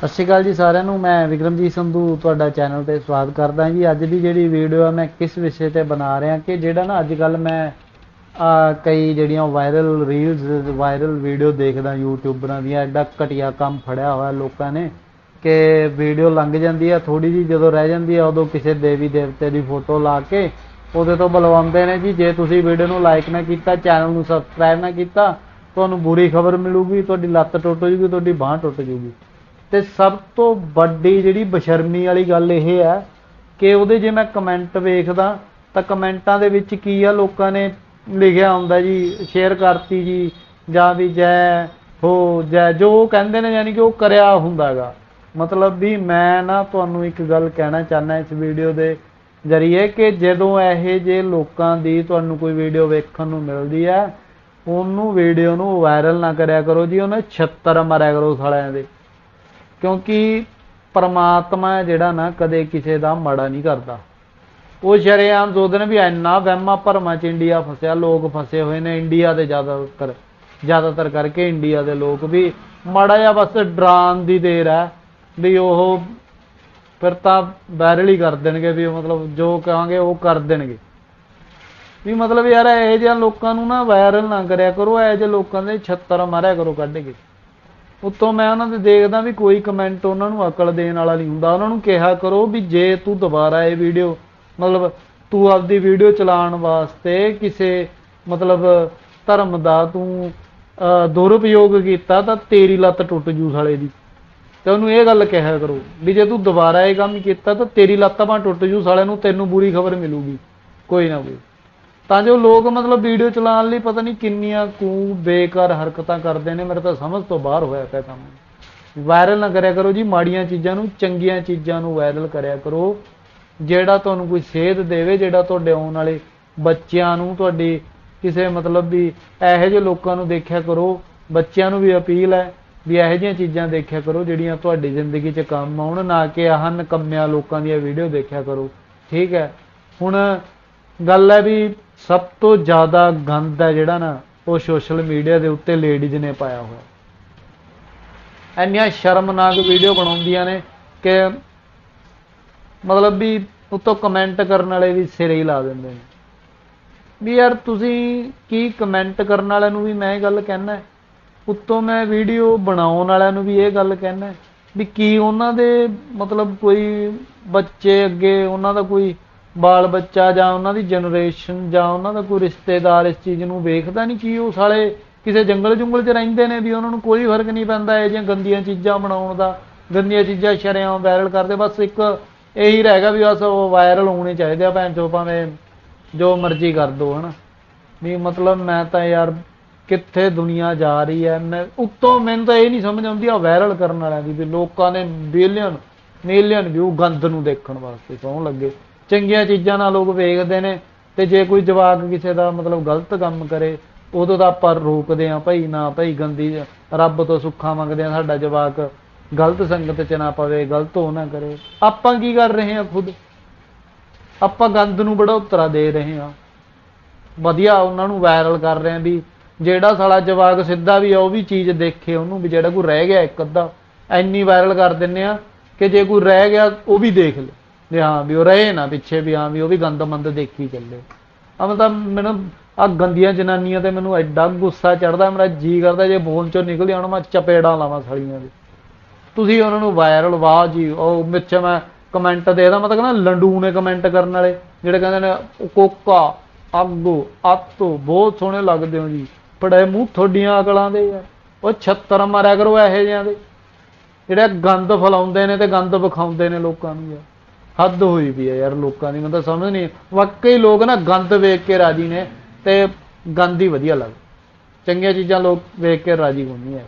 ਸਤਿ ਸ਼੍ਰੀ ਅਕਾਲ ਜੀ ਸਾਰਿਆਂ ਨੂੰ, ਮੈਂ ਵਿਕਰਮਜੀਤ ਸੰਧੂ ਤੁਹਾਡਾ ਚੈਨਲ ਤੇ ਸਵਾਗਤ ਕਰਦਾ ਜੀ। ਅੱਜ ਦੀ ਜਿਹੜੀ ਵੀਡੀਓ ਆ, ਮੈਂ ਕਿਸ ਵਿਸ਼ੇ ਤੇ ਬਣਾ ਰਿਹਾ ਕਿ ਜਿਹੜਾ ਨਾ ਅੱਜ ਕੱਲ ਮੈਂ, ਆ, ਕਈ ਜਿਹੜੀਆਂ ਵਾਇਰਲ ਰੀਲਸ ਵਾਇਰਲ ਵੀਡੀਓ ਦੇਖਦਾ ਯੂਟਿਊਬਰਾਂ ਦੀਆਂ, ਐਡਾ ਘਟੀਆ ਕੰਮ ਫੜਿਆ ਹੋਇਆ ਲੋਕਾਂ ਨੇ ਕਿ ਵੀਡੀਓ ਲੰਘ ਜਾਂਦੀ ਆ ਥੋੜੀ ਜੀ ਜਦੋਂ ਰਹਿ ਜਾਂਦੀ ਆ, ਉਦੋਂ ਕਿਸੇ ਦੇਵੀ ਦੇਵਤੇ ਦੀ ਫੋਟੋ ਲਾ ਕੇ ਉਹਦੇ ਤੋਂ ਬੁਲਵਾਉਂਦੇ ਨੇ ਜੀ। ਜੇ ਤੁਸੀਂ ਵੀਡੀਓ ਨੂੰ ਲਾਈਕ ਨਾ ਕੀਤਾ ਚੈਨਲ ਨੂੰ ਸਬਸਕ੍ਰਾਈਬ ਨਾ ਕੀਤਾ, ਤੁਹਾਨੂੰ ਬੁਰੀ ਖਬਰ ਮਿਲੂਗੀ, ਤੁਹਾਡੀ ਲੱਤ ਟੁੱਟ ਜੂਗੀ ਤੁਹਾਡੀ ਬਾਹ ਟੁੱਟ ਜੂਗੀ ਤੇ ਸਭ ਤੋਂ ਵੱਡੀ ਜਿਹੜੀ ਬਸ਼ਰਮੀ ਵਾਲੀ ਗੱਲ ਇਹ ਹੈ ਕਿ ਉਹਦੇ ਜੇ ਮੈਂ ਕਮੈਂਟ ਵੇਖਦਾ, ਤਾਂ ਕਮੈਂਟਾਂ ਦੇ ਵਿੱਚ ਕੀ ਆ, ਲੋਕਾਂ ਨੇ ਲਿਖਿਆ ਹੁੰਦਾ ਜੀ ਸ਼ੇਅਰ ਕਰਤੀ ਜੀ, ਜਾਂ ਵੀ ਜੈ ਹੋ, ਜੈ, ਜੋ ਉਹ ਕਹਿੰਦੇ ਨੇ, ਯਾਨੀ ਕਿ ਉਹ ਕਰਿਆ ਹੁੰਦਾਗਾ ਮਤਲਬ ਵੀ ਮੈਂ ਨਾ ਤੁਹਾਨੂੰ ਇੱਕ ਗੱਲ ਕਹਿਣਾ ਚਾਹੁੰਦਾ ਇਸ ਵੀਡੀਓ ਦੇ ਜਰੀਏ ਕਿ ਜਦੋਂ ਇਹੋ ਜਿਹੇ ਲੋਕਾਂ ਦੀ ਤੁਹਾਨੂੰ ਕੋਈ ਵੀਡੀਓ ਵੇਖਣ ਨੂੰ ਮਿਲਦੀ ਹੈ, ਉਹਨੂੰ ਵੀਡੀਓ ਨੂੰ ਵਾਇਰਲ ਨਾ ਕਰਿਆ ਕਰੋ ਜੀ, ਉਹਨੇ 76 ਮਾਰਿਆ ਕਰੋ ਸਾਲਿਆਂ ਦੇ। ਕਿਉਂਕਿ ਪਰਮਾਤਮਾ ਜਿਹੜਾ ਨਾ ਕਦੇ ਕਿਸੇ ਦਾ ਮਾੜਾ ਨਹੀਂ ਕਰਦਾ। ਉਹ ਸ਼ਰੇਆਮ ਸੋਚਦੇ ਨੇ ਵੀ ਇੰਨਾ ਵਹਿਮਾਂ ਭਰਮਾਂ ਚ ਇੰਡੀਆ ਫਸਿਆ, ਲੋਕ ਫਸੇ ਹੋਏ ਨੇ ਇੰਡੀਆ ਦੇ ਜ਼ਿਆਦਾਤਰ ਜ਼ਿਆਦਾਤਰ ਕਰਕੇ ਇੰਡੀਆ ਦੇ ਲੋਕ ਵੀ ਮਾੜਾ ਜਿਹਾ ਬਸ ਡਰਾਉਣ ਦੀ ਦੇਰ ਹੈ ਵੀ ਉਹ ਫਿਰ ਤਾਂ ਵਾਇਰਲ ਹੀ ਕਰ ਦੇਣਗੇ ਵੀ ਉਹ ਮਤਲਬ ਜੋ ਕਹਾਂਗੇ ਉਹ ਕਰ ਦੇਣਗੇ। ਵੀ ਮਤਲਬ ਯਾਰ ਇਹੋ ਜਿਹੇ ਲੋਕਾਂ ਨੂੰ ਨਾ ਵਾਇਰਲ ਨਾ ਕਰਿਆ ਕਰੋ, ਇਹੋ ਜਿਹੇ ਲੋਕਾਂ ਦੇ 76 ਮਾਰਿਆ ਕਰੋ ਕੱਢ ਕੇ। ਉੱਤੋਂ ਮੈਂ ਉਹਨਾਂ ਦੇ ਦੇਖਦਾ ਵੀ ਕੋਈ ਕਮੈਂਟ ਉਹਨਾਂ ਨੂੰ ਅਕਲ ਦੇਣ ਵਾਲਾ ਨਹੀਂ ਹੁੰਦਾ। ਉਹਨਾਂ ਨੂੰ ਕਿਹਾ ਕਰੋ ਵੀ ਜੇ ਤੂੰ ਦੁਬਾਰਾ ਇਹ ਵੀਡੀਓ ਮਤਲਬ ਤੂੰ ਆਪਦੀ ਵੀਡੀਓ ਚਲਾਉਣ ਵਾਸਤੇ ਕਿਸੇ ਮਤਲਬ ਧਰਮ ਦਾ ਤੂੰ ਅਹ, ਦੁਰਉਪਯੋਗ ਕੀਤਾ ਤਾਂ ਤੇਰੀ ਲੱਤ ਟੁੱਟ ਜੂ ਸਾਲੇ ਦੀ। ਤੇ ਉਹਨੂੰ ਇਹ ਗੱਲ ਕਿਹਾ ਕਰੋ ਵੀ ਜੇ ਤੂੰ ਦੁਬਾਰਾ ਇਹ ਕੰਮ ਕੀਤਾ ਤਾਂ ਤੇਰੀ ਲੱਤ ਬਾਂਹ ਟੁੱਟ ਜੂ ਸਾਲੇ ਨੂੰ ਤੈਨੂੰ ਬੁਰੀ ਖਬਰ ਮਿਲੂਗੀ। ਕੋਈ ਨਾ ਕੋਈ। ਤਾਂ ਜੋ ਲੋਕ ਮਤਲਬ ਵੀਡੀਓ ਚਲਾਉਣ ਲਈ ਪਤਾ ਨਹੀਂ ਕਿੰਨੀਆਂ ਕੂ ਬੇਕਾਰ ਹਰਕਤਾਂ ਕਰਦੇ ਨੇ, ਮੇਰੇ ਤਾਂ ਸਮਝ ਤੋਂ ਬਾਹਰ ਹੋਇਆ ਪਿਆ ਕੰਮ। ਵਾਇਰਲ ਨਾ ਕਰਿਆ ਕਰੋ ਜੀ, ਮਾੜੀਆਂ ਚੀਜ਼ਾਂ ਨੂੰ, ਚੰਗੀਆਂ ਚੀਜ਼ਾਂ ਨੂੰ ਵਾਇਰਲ ਕਰਿਆ ਕਰੋ। ਜਿਹੜਾ ਤੁਹਾਨੂੰ ਕੋਈ ਸੇਧ ਦੇਵੇ, ਜਿਹੜਾ ਤੁਹਾਡੇ ਆਉਣ ਵਾਲੇ ਬੱਚਿਆਂ ਨੂੰ ਤੁਹਾਡੀ ਕਿਸੇ ਮਤਲਬ ਵੀ ਇਹੋ ਜਿਹੇ ਲੋਕਾਂ ਨੂੰ ਦੇਖਿਆ ਕਰੋ, ਬੱਚਿਆਂ ਨੂੰ ਵੀ ਅਪੀਲ ਹੈ ਵੀ ਇਹੋ ਜਿਹੀਆਂ ਚੀਜ਼ਾਂ ਦੇਖਿਆ ਕਰੋ, ਜਿਹੜੀਆਂ ਤੁਹਾਡੀ ਜ਼ਿੰਦਗੀ 'ਚ ਕੰਮ ਆਉਣ, ਨਾ ਕਿ ਆਹ ਨਕੰਮਿਆਂ ਲੋਕਾਂ ਦੀਆਂ ਵੀਡੀਓ ਦੇਖਿਆ ਕਰੋ। ਠੀਕ ਹੈ? ਹੁਣ ਗੱਲ ਹੈ ਵੀ ਸਭ ਤੋਂ ਜ਼ਿਆਦਾ ਗੰਦ ਹੈ ਜਿਹੜਾ ਨਾ, ਉਹ ਸੋਸ਼ਲ ਮੀਡੀਆ ਦੇ ਉੱਤੇ ਲੇਡੀਜ਼ ਨੇ ਪਾਇਆ ਹੋਇਆ। ਇੰਨੀਆਂ ਸ਼ਰਮਨਾਕ ਵੀਡੀਓ ਬਣਾਉਂਦੀਆਂ ਨੇ ਕਿ ਮਤਲਬ ਵੀ ਉੱਤੋਂ ਕਮੈਂਟ ਕਰਨ ਵਾਲੇ ਵੀ ਸਿਰੇ ਹੀ ਲਾ ਦਿੰਦੇ ਨੇ। ਵੀ ਯਾਰ ਤੁਸੀਂ ਕੀ ਕਮੈਂਟ ਕਰਨ ਵਾਲਿਆਂ ਨੂੰ ਵੀ ਮੈਂ ਇਹ ਗੱਲ ਕਹਿਣਾ ਉੱਤੋਂ ਮੈਂ ਵੀਡੀਓ ਬਣਾਉਣ ਵਾਲਿਆਂ ਨੂੰ ਵੀ ਇਹ ਗੱਲ ਕਹਿਣਾ ਵੀ ਕੀ ਉਹਨਾਂ ਦੇ ਮਤਲਬ ਕੋਈ ਬੱਚੇ ਅੱਗੇ ਉਹਨਾਂ ਦਾ ਕੋਈ ਬਾਲ ਬੱਚਾ ਜਾਂ ਉਹਨਾਂ ਦੀ ਜਨਰੇਸ਼ਨ ਜਾਂ ਉਹਨਾਂ ਦਾ ਕੋਈ ਰਿਸ਼ਤੇਦਾਰ ਇਸ ਚੀਜ਼ ਨੂੰ ਵੇਖਦਾ ਨਹੀਂ, ਕਿ ਉਹ ਸਾਲੇ ਕਿਸੇ ਜੰਗਲ ਜੁੰਗਲ 'ਚ ਰਹਿੰਦੇ ਨੇ ਵੀ ਉਹਨਾਂ ਨੂੰ ਕੋਈ ਫ਼ਰਕ ਨਹੀਂ ਪੈਂਦਾ ਇਹ ਜਿਹੀਆਂ ਗੰਦੀਆਂ ਚੀਜ਼ਾਂ ਬਣਾਉਣ ਦਾ, ਗੰਦੀਆਂ ਚੀਜ਼ਾਂ ਸ਼ਰਿਆਂ ਵਾਇਰਲ ਕਰਦੇ। ਬਸ ਇੱਕ ਇਹੀ ਰਹੇਗਾ ਵੀ ਬਸ ਉਹ ਵਾਇਰਲ ਹੋਣੇ ਚਾਹੀਦੇ ਆ ਭੈਣ ਚੋ, ਭਾਵੇਂ ਜੋ ਮਰਜ਼ੀ ਕਰ ਦੋ, ਹਨਾ। ਵੀ ਮਤਲਬ ਮੈਂ ਤਾਂ ਯਾਰ ਕਿੱਥੇ ਦੁਨੀਆ ਜਾ ਰਹੀ ਹੈ ਮੈਂ ਉੱਤੋਂ ਮੈਨੂੰ ਤਾਂ ਇਹ ਨਹੀਂ ਸਮਝ ਆਉਂਦੀ ਆ ਵਾਇਰਲ ਕਰਨ ਵਾਲਿਆਂ ਦੀ ਵੀ ਲੋਕਾਂ ਨੇ ਬਿਲੀਅਨ ਮਿਲੀਅਨ ਵਿਊ ਗੰਦ ਨੂੰ ਦੇਖਣ ਵਾਸਤੇ ਸੌਣ ਲੱਗੇ। ਚੰਗੀਆਂ ਚੀਜ਼ਾਂ ਨਾਲ ਲੋਕ ਵੇਖਦੇ ਨੇ ਤੇ ਜੇ ਕੋਈ ਜਵਾਕ ਕਿਸੇ ਦਾ ਮਤਲਬ ਗਲਤ ਕੰਮ ਕਰੇ, ਉਦੋਂ ਤਾਂ ਆਪਾਂ ਰੋਕਦੇ ਆ ਭਾਈ ਨਾ, ਭਾਈ ਗੰਦੀ ਰੱਬ ਤੋਂ ਸੁੱਖਾ ਮੰਗਦੇ ਆ ਸਾਡਾ ਜਵਾਕ ਗਲਤ ਸੰਗਤ 'ਚ ਨਾ ਪਵੇ, ਗਲਤ ਹੋ ਨਾ ਕਰੇ। ਆਪਾਂ ਕੀ ਕਰ ਰਹੇ ਆ ਖੁਦ? ਆਪਾਂ ਗੰਦ ਨੂੰ ਬੜਾ ਉਤਰਾ ਦੇ ਰਹੇ ਆ ਵਧੀਆ ਉਹਨਾਂ ਨੂੰ ਵਾਇਰਲ ਕਰ ਰਹੇ ਆ ਵੀ ਜਿਹੜਾ ਸਾਲਾ ਜਵਾਕ ਸਿੱਧਾ ਵੀ ਆ, ਉਹ ਵੀ ਚੀਜ਼ ਦੇਖੇ ਉਹਨੂੰ ਵੀ ਜਿਹੜਾ ਕੋਈ ਰਹਿ ਗਿਆ ਇੱਕ ਅੱਧਾ। ਐਨੀ ਵਾਇਰਲ ਕਰ ਦਿੰਨੇ ਆ ਕਿ ਜੇ ਕੋਈ ਰਹਿ ਗਿਆ, ਉਹ ਵੀ ਦੇਖ ਲੈ। ਵੀ ਹਾਂ, ਵੀ ਉਹ ਰਹੇ ਨਾ ਪਿੱਛੇ, ਵੀ ਹਾਂ, ਵੀ ਉਹ ਵੀ ਗੰਦ ਮੰਦ ਦੇਖੀ ਚੱਲੇ। ਆ ਮਤਲਬ ਮੈਨੂੰ ਆ ਗੰਦੀਆਂ ਜਨਾਨੀਆਂ ਤੇ ਮੈਨੂੰ ਐਡਾ ਗੁੱਸਾ ਚੜਦਾ ਮੇਰਾ ਜੀ ਕਰਦਾ ਜੇ ਫੋਨ ਚੋਂ ਨਿਕਲ ਜਾਣ, ਮੈਂ ਚਪੇੜਾਂ ਲਾਵਾਂ ਸੜੀਆਂ ਦੇ। ਤੁਸੀਂ ਉਹਨਾਂ ਨੂੰ ਵਾਇਰਲ ਵਾਹ ਜੀ, ਉਹ ਵਿੱਚ ਮੈਂ ਕਮੈਂਟ ਦੇਖਦਾ ਮੈਂ ਤਾਂ ਕਹਿੰਦਾ ਲੰਡੂ ਨੇ ਕਮੈਂਟ ਕਰਨ ਵਾਲੇ, ਜਿਹੜੇ ਕਹਿੰਦੇ ਨੇ ਉਹ ਕੋਕਾ ਆਗੂ ਆਤੋ ਬਹੁਤ ਸੋਹਣੇ ਲੱਗਦੇ ਹੋ ਜੀ। ਪੜੇ ਮੂੰਹ ਤੁਹਾਡੀਆਂ ਅਕਲਾਂ ਦੇ ਯਾਰ ਉਹ 76 ਮਾਰਿਆ ਕਰੋ ਇਹੋ ਜਿਹਿਆਂ ਦੇ। ਜਿਹੜੇ ਗੰਦ ਫਲਾਉਂਦੇ ਨੇ ਤੇ ਗੰਦ ਵਿਖਾਉਂਦੇ ਨੇ ਲੋਕਾਂ ਨੂੰ ਯਾਰ। ਹੱਦ ਹੋਈ ਵੀ ਹੈ ਯਾਰ ਲੋਕਾਂ ਦੀ, ਮੈਨੂੰ ਤਾਂ ਸਮਝ ਨਹੀਂ, ਵਾਕਈ ਲੋਕ ਨਾ ਗੰਦ ਵੇਖ ਕੇ ਰਾਜੀ ਨੇ ਤੇ ਗੰਦ ਹੀ ਵਧੀਆ ਲੱਗ ਚੰਗੀਆਂ ਚੀਜ਼ਾਂ ਲੋਕ ਵੇਖ ਕੇ ਰਾਜੀ ਹੁੰਦੀ ਹੈ